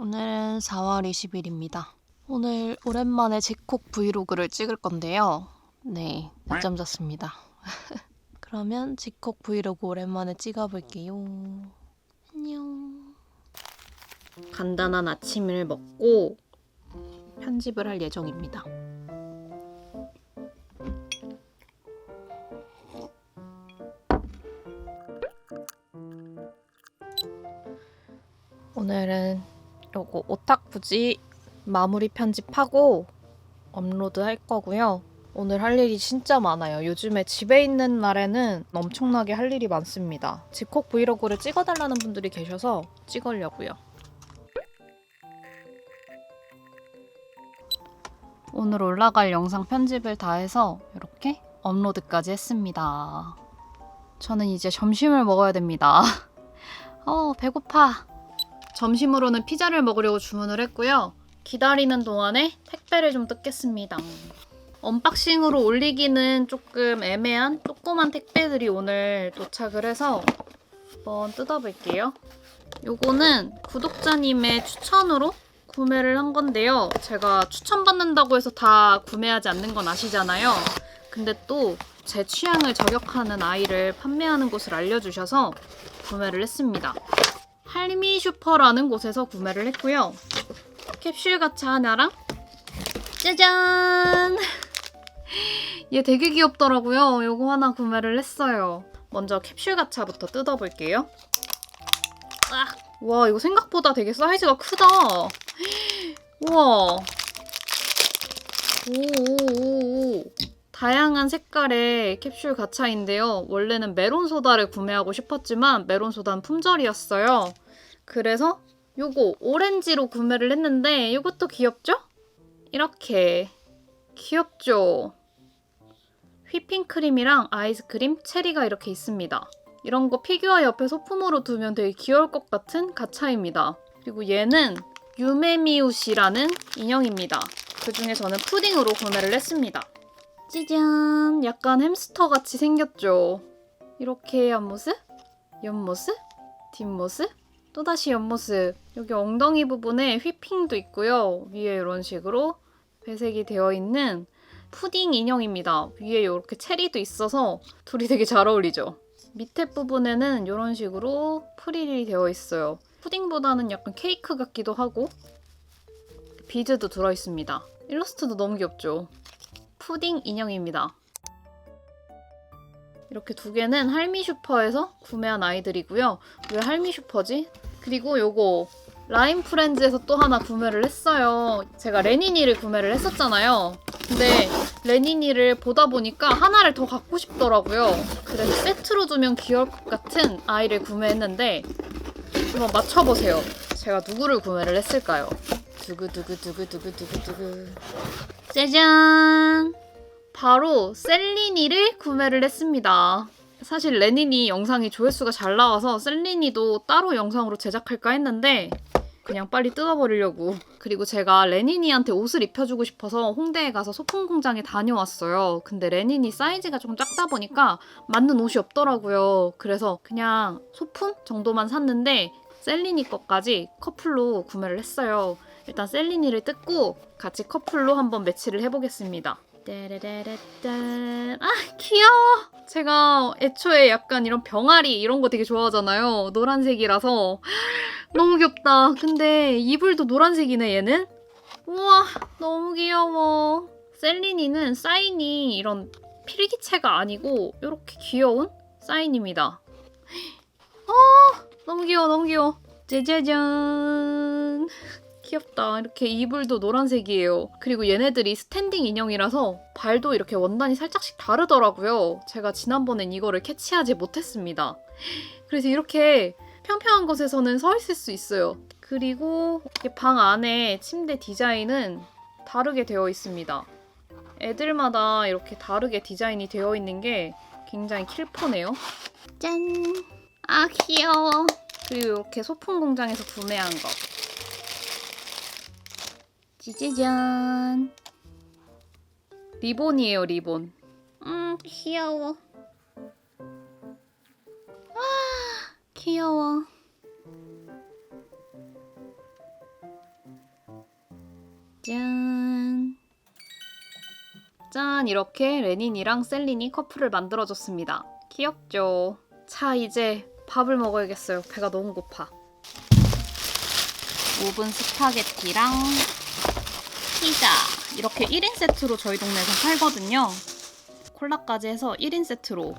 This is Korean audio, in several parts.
오늘은 4월 20일입니다. 오늘 오랜만에 집콕 브이로그를 찍을 건데요. 네, 늦잠 잤습니다. 그러면 집콕 브이로그 오랜만에 찍어볼게요. 안녕. 간단한 아침을 먹고 편집을 할 예정입니다. 오늘은 요거 오탁부지 마무리 편집하고 업로드 할 거고요. 오늘 할 일이 진짜 많아요. 요즘에 집에 있는 날에는 엄청나게 할 일이 많습니다. 집콕 브이로그를 찍어달라는 분들이 계셔서 찍으려고요. 오늘 올라갈 영상 편집을 다 해서 이렇게 업로드까지 했습니다. 저는 이제 점심을 먹어야 됩니다. 어, 배고파. 점심으로는 피자를 먹으려고 주문을 했고요. 기다리는 동안에 택배를 좀 뜯겠습니다. 언박싱으로 올리기는 조금 애매한 조그만 택배들이 오늘 도착을 해서 한번 뜯어볼게요. 요거는 구독자님의 추천으로 구매를 한 건데요. 제가 추천받는다고 해서 다 구매하지 않는 건 아시잖아요. 근데 또 제 취향을 저격하는 아이를 판매하는 곳을 알려주셔서 구매를 했습니다. 할미 슈퍼라는 곳에서 구매를 했고요. 캡슐 가차 하나랑 짜잔! 얘 되게 귀엽더라고요. 요거 하나 구매를 했어요. 먼저 캡슐 가차부터 뜯어볼게요. 아, 와 이거 생각보다 되게 사이즈가 크다. 우와. 오오오오. 다양한 색깔의 캡슐 가차인데요. 원래는 메론 소다를 구매하고 싶었지만 메론 소다는 품절이었어요. 그래서 요거 오렌지로 구매를 했는데 이것도 귀엽죠? 이렇게 귀엽죠? 휘핑크림이랑 아이스크림, 체리가 이렇게 있습니다. 이런 거 피규어 옆에 소품으로 두면 되게 귀여울 것 같은 가차입니다. 그리고 얘는 유메미우시라는 인형입니다. 그 중에 저는 푸딩으로 구매를 했습니다. 짜잔! 약간 햄스터 같이 생겼죠? 이렇게 옆모습, 옆모습, 뒷모습, 또다시 옆모습. 여기 엉덩이 부분에 휘핑도 있고요. 위에 이런 식으로 배색이 되어 있는 푸딩 인형입니다. 위에 이렇게 체리도 있어서 둘이 되게 잘 어울리죠? 밑에 부분에는 이런 식으로 프릴이 되어 있어요. 푸딩보다는 약간 케이크 같기도 하고 비즈도 들어있습니다. 일러스트도 너무 귀엽죠? 푸딩 인형입니다. 이렇게 두 개는 할미 슈퍼에서 구매한 아이들이고요. 왜 할미 슈퍼지? 그리고 요거 라임 프렌즈에서 또 하나 구매를 했어요. 제가 레니니를 구매를 했었잖아요. 근데 레니니를 보다 보니까 하나를 더 갖고 싶더라고요. 그래서 세트로 두면 귀여울 것 같은 아이를 구매했는데 한번 맞춰보세요. 제가 누구를 구매를 했을까요? 두구두구두구두구두구두구 짜잔! 바로 셀리니를 구매를 했습니다. 사실 레니니 영상이 조회수가 잘 나와서 셀리니도 따로 영상으로 제작할까 했는데 그냥 빨리 뜯어버리려고. 그리고 제가 레니니한테 옷을 입혀주고 싶어서 홍대에 가서 소품 공장에 다녀왔어요. 근데 레니니 사이즈가 조금 작다 보니까 맞는 옷이 없더라고요. 그래서 그냥 소품 정도만 샀는데 셀리니 것까지 커플로 구매를 했어요. 일단 셀리니를 뜯고 같이 커플로 한번 매치를 해보겠습니다. 아 귀여워. 제가 애초에 약간 이런 병아리 이런 거 되게 좋아하잖아요. 노란색이라서 너무 귀엽다. 근데 이불도 노란색이네 얘는. 우와 너무 귀여워. 셀리니는 사인이 이런 필기체가 아니고 이렇게 귀여운 사인입니다. 아 너무 귀여워 너무 귀여워. 짜자잔. 귀엽다. 이렇게 이불도 노란색이에요. 그리고 얘네들이 스탠딩 인형이라서 발도 이렇게 원단이 살짝씩 다르더라고요. 제가 지난번엔 이거를 캐치하지 못했습니다. 그래서 이렇게 평평한 곳에서는 서 있을 수 있어요. 그리고 방 안에 침대 디자인은 다르게 되어 있습니다. 애들마다 이렇게 다르게 디자인이 되어 있는 게 굉장히 킬포네요. 짠! 아 귀여워. 그리고 이렇게 소품 공장에서 구매한 거. 찌찌잔. 리본이에요, 리본. 음, 귀여워. 아, 귀여워. 짠. 짠, 이렇게 레닌이랑 셀린이 커플을 만들어줬습니다. 귀엽죠? 자, 이제 밥을 먹어야겠어요. 배가 너무 고파. 오븐 스파게티랑 피자. 이렇게 1인 세트로 저희 동네에서 팔거든요. 콜라까지 해서 1인 세트로.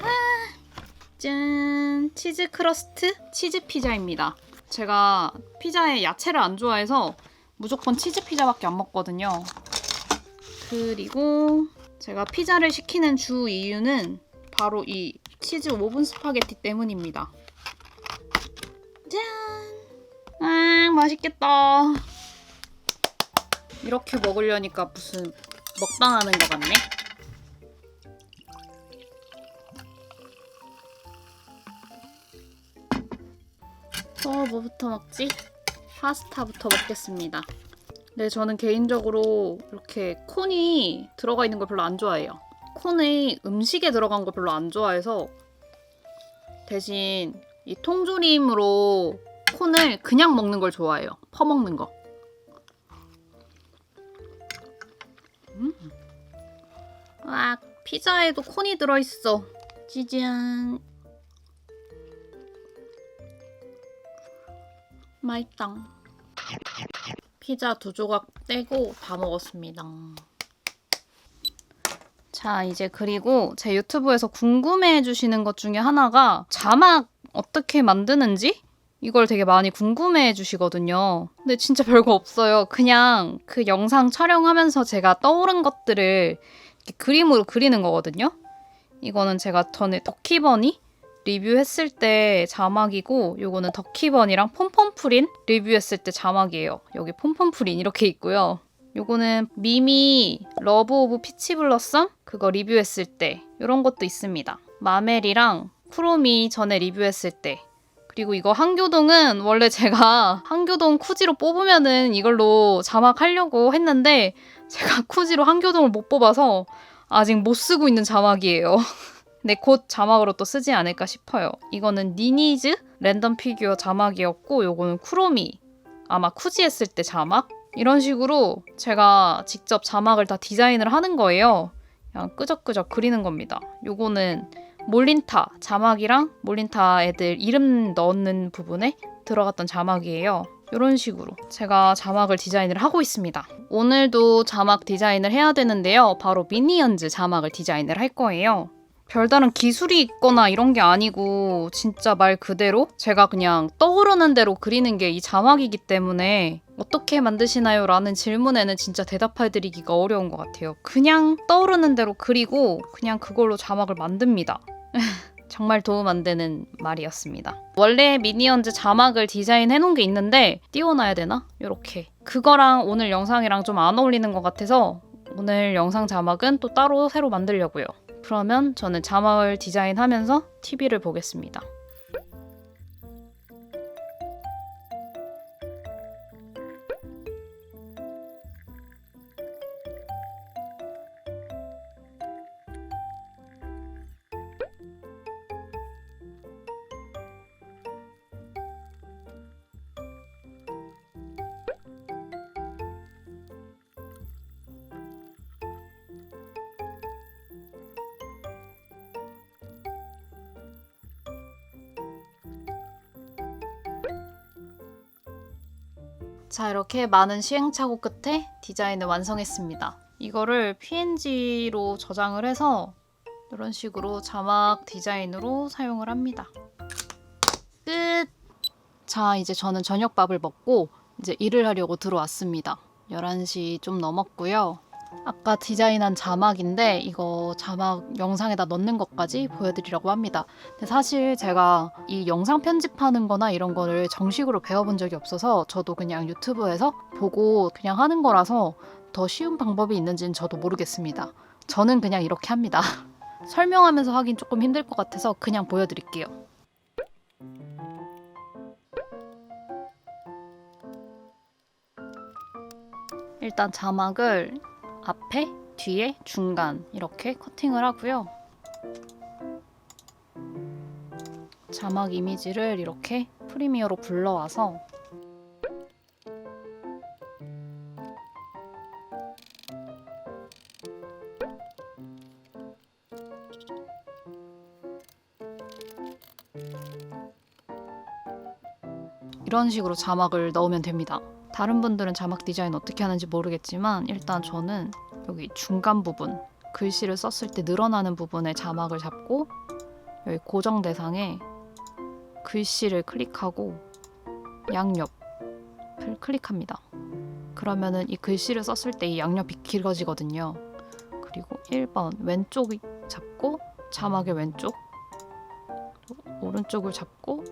아, 짠! 치즈 크러스트 치즈 피자입니다. 제가 피자에 야채를 안 좋아해서 무조건 치즈 피자밖에 안 먹거든요. 그리고 제가 피자를 시키는 주 이유는 바로 이 치즈 오븐 스파게티 때문입니다. 짠! 아, 맛있겠다. 이렇게 먹으려니까 무슨 먹방하는 것 같네. 어, 뭐부터 먹지? 파스타부터 먹겠습니다. 네, 저는 개인적으로 이렇게 콘이 들어가 있는 걸 별로 안 좋아해요. 콘이 음식에 들어간 걸 별로 안 좋아해서 대신 이 통조림으로 콘을 그냥 먹는 걸 좋아해요. 퍼먹는 거. 와, 피자에도 콘이 들어있어. 찌잔. 맛있다. 피자 두 조각 떼고 다 먹었습니다. 자, 이제 그리고 제 유튜브에서 궁금해 해 주시는 것 중에 하나가 자막 어떻게 만드는지? 이걸 되게 많이 궁금해 해주시거든요. 근데 진짜 별거 없어요. 그냥 그 영상 촬영하면서 제가 떠오른 것들을 그림으로 그리는 거거든요. 이거는 제가 전에 터키버니 리뷰했을 때 자막이고 요거는 더키번이랑 폼폼프린 리뷰했을 때 자막이에요. 여기 폼폼프린 이렇게 있고요. 요거는 미미 러브 오브 피치 블러썸 그거 리뷰했을 때 이런 것도 있습니다. 마멜이랑 쿠로미 전에 리뷰했을 때 그리고 이거 한교동은 원래 제가 한교동 쿠지로 뽑으면은 이걸로 자막 하려고 했는데 제가 쿠지로 한교동을 못 뽑아서 아직 못 쓰고 있는 자막이에요. 네, 곧 자막으로 또 쓰지 않을까 싶어요. 이거는 니니즈 랜덤 피규어 자막이었고, 요거는 쿠로미 아마 쿠지 했을 때 자막 이런 식으로 제가 직접 자막을 다 디자인을 하는 거예요. 그냥 끄적끄적 그리는 겁니다. 요거는 몰린타 자막이랑 몰린타 애들 이름 넣는 부분에 들어갔던 자막이에요. 이런 식으로 제가 자막을 디자인을 하고 있습니다. 오늘도 자막 디자인을 해야 되는데요. 바로 미니언즈 자막을 디자인을 할 거예요. 별다른 기술이 있거나 이런 게 아니고 진짜 말 그대로 제가 그냥 떠오르는 대로 그리는 게 이 자막이기 때문에 어떻게 만드시나요? 라는 질문에는 진짜 대답해드리기가 어려운 것 같아요. 그냥 떠오르는 대로 그리고 그냥 그걸로 자막을 만듭니다. 정말 도움 안 되는 말이었습니다. 원래 미니언즈 자막을 디자인해 놓은 게 있는데 띄워놔야 되나? 이렇게 그거랑 오늘 영상이랑 좀 안 어울리는 것 같아서 오늘 영상 자막은 또 따로 새로 만들려고요. 그러면 저는 자막을 디자인하면서 TV를 보겠습니다. 자, 이렇게 많은 시행착오 끝에 디자인을 완성했습니다. 이거를 PNG로 저장을 해서 이런 식으로 자막 디자인으로 사용을 합니다. 끝! 자, 이제 저는 저녁밥을 먹고 이제 일을 하려고 들어왔습니다. 11시 좀 넘었고요. 아까 디자인한 자막인데 이거 자막 영상에다 넣는 것까지 보여드리려고 합니다. 근데 사실 제가 이 영상 편집하는 거나 이런 거를 정식으로 배워본 적이 없어서 저도 그냥 유튜브에서 보고 그냥 하는 거라서 더 쉬운 방법이 있는지는 저도 모르겠습니다. 저는 그냥 이렇게 합니다. 설명하면서 하긴 조금 힘들 것 같아서 그냥 보여드릴게요. 일단 자막을 앞에, 뒤에, 중간 이렇게 커팅을 하고요. 자막 이미지를 이렇게 프리미어로 불러와서 이런 식으로 자막을 넣으면 됩니다. 다른 분들은 자막 디자인 어떻게 하는지 모르겠지만 일단 저는 여기 중간 부분 글씨를 썼을 때 늘어나는 부분에 자막을 잡고 여기 고정 대상에 글씨를 클릭하고 양옆을 클릭합니다. 그러면은 이 글씨를 썼을 때 이 양옆이 길어지거든요. 그리고 1번 왼쪽 잡고 자막의 왼쪽 오른쪽을 잡고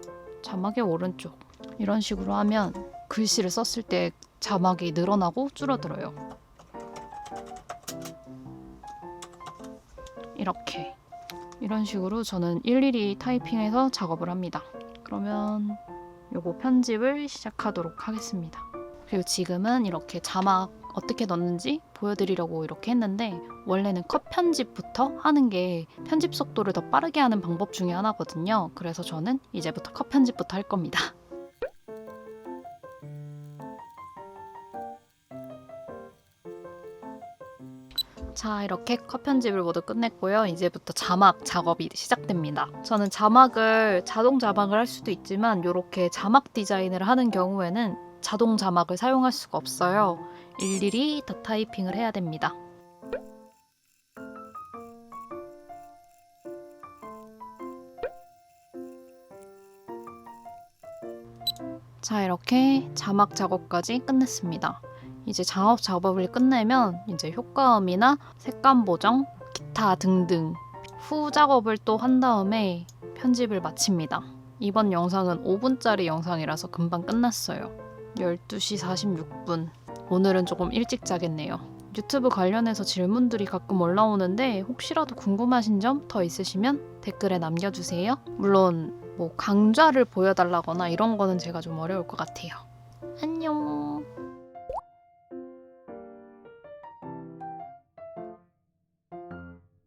자막의 오른쪽 이런 식으로 하면 글씨를 썼을 때 자막이 늘어나고 줄어들어요. 이렇게 이런 식으로 저는 일일이 타이핑해서 작업을 합니다. 그러면 요거 편집을 시작하도록 하겠습니다. 그리고 지금은 이렇게 자막 어떻게 넣는지 보여드리려고 이렇게 했는데 원래는 컷 편집부터 하는 게 편집 속도를 더 빠르게 하는 방법 중에 하나거든요. 그래서 저는 이제부터 컷 편집부터 할 겁니다. 자, 이렇게 컷 편집을 모두 끝냈고요. 이제부터 자막 작업이 시작됩니다. 저는 자막을 자동 자막을 할 수도 있지만 이렇게 자막 디자인을 하는 경우에는 자동 자막을 사용할 수가 없어요. 일일이 다 타이핑을 해야 됩니다. 자, 이렇게 자막 작업까지 끝냈습니다. 이제 작업 작업을 끝내면 이제 효과음이나 색감 보정, 기타 등등 후 작업을 또 한 다음에 편집을 마칩니다. 이번 영상은 5분짜리 영상이라서 금방 끝났어요. 12시 46분. 오늘은 조금 일찍 자겠네요. 유튜브 관련해서 질문들이 가끔 올라오는데 혹시라도 궁금하신 점 더 있으시면 댓글에 남겨주세요. 물론 뭐 강좌를 보여달라거나 이런 거는 제가 좀 어려울 것 같아요. 안녕.